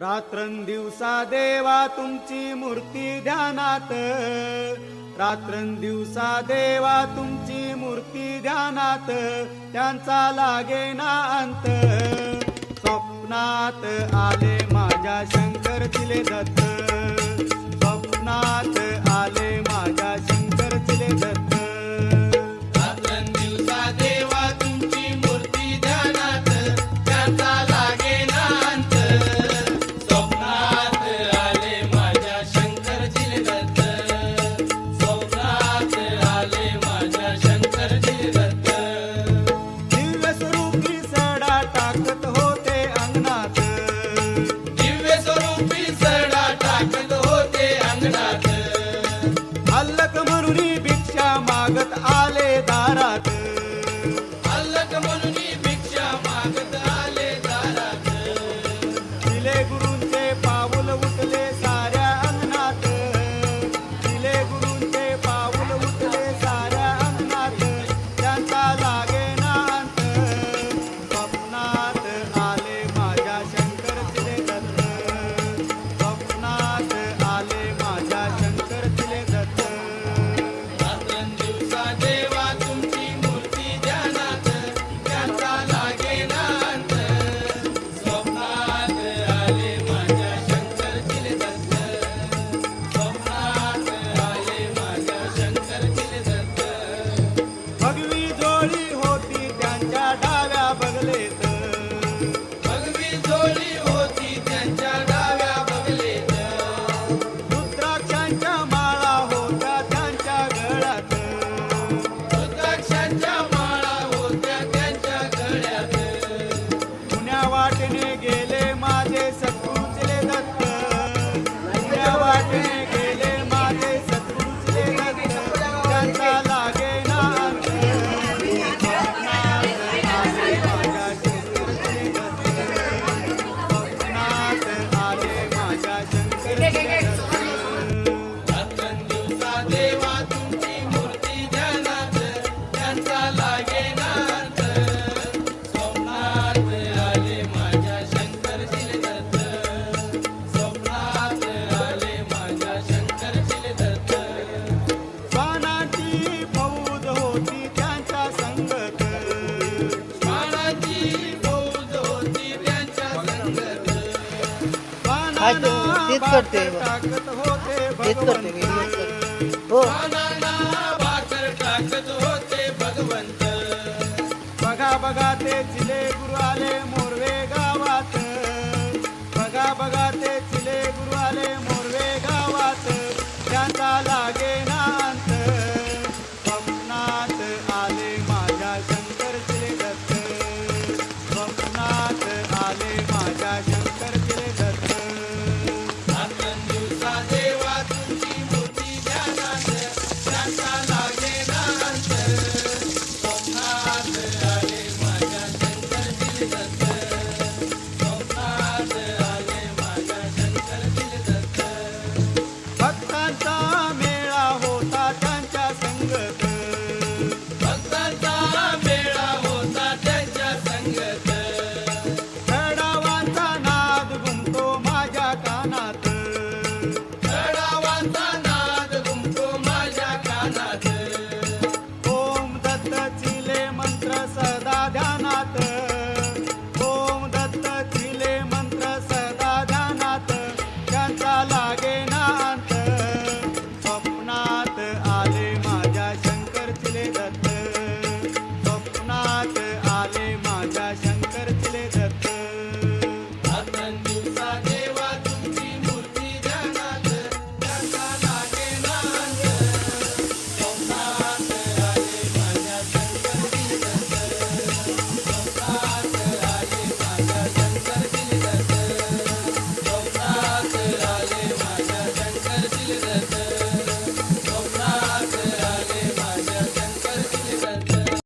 रात्रंदिवसा देवा तुमची मूर्ती ध्यानात. रात्रंदिवसा देवा तुमची मूर्ती ध्यानात. त्यांचा लागे ना अंत. स्वप्नात आले माझ्या शंकर दिले दत्त. मागत आले दारात. अल्लक म्हणून भिक्षा मागत आले दारात. दिले गुरु काय ते- तेच करते तेच करते मी हेच करते. हो. बघा ते चिले गुरु आले मोरवे गावात. बघा बघा ते चिले गुरु आले मोरवे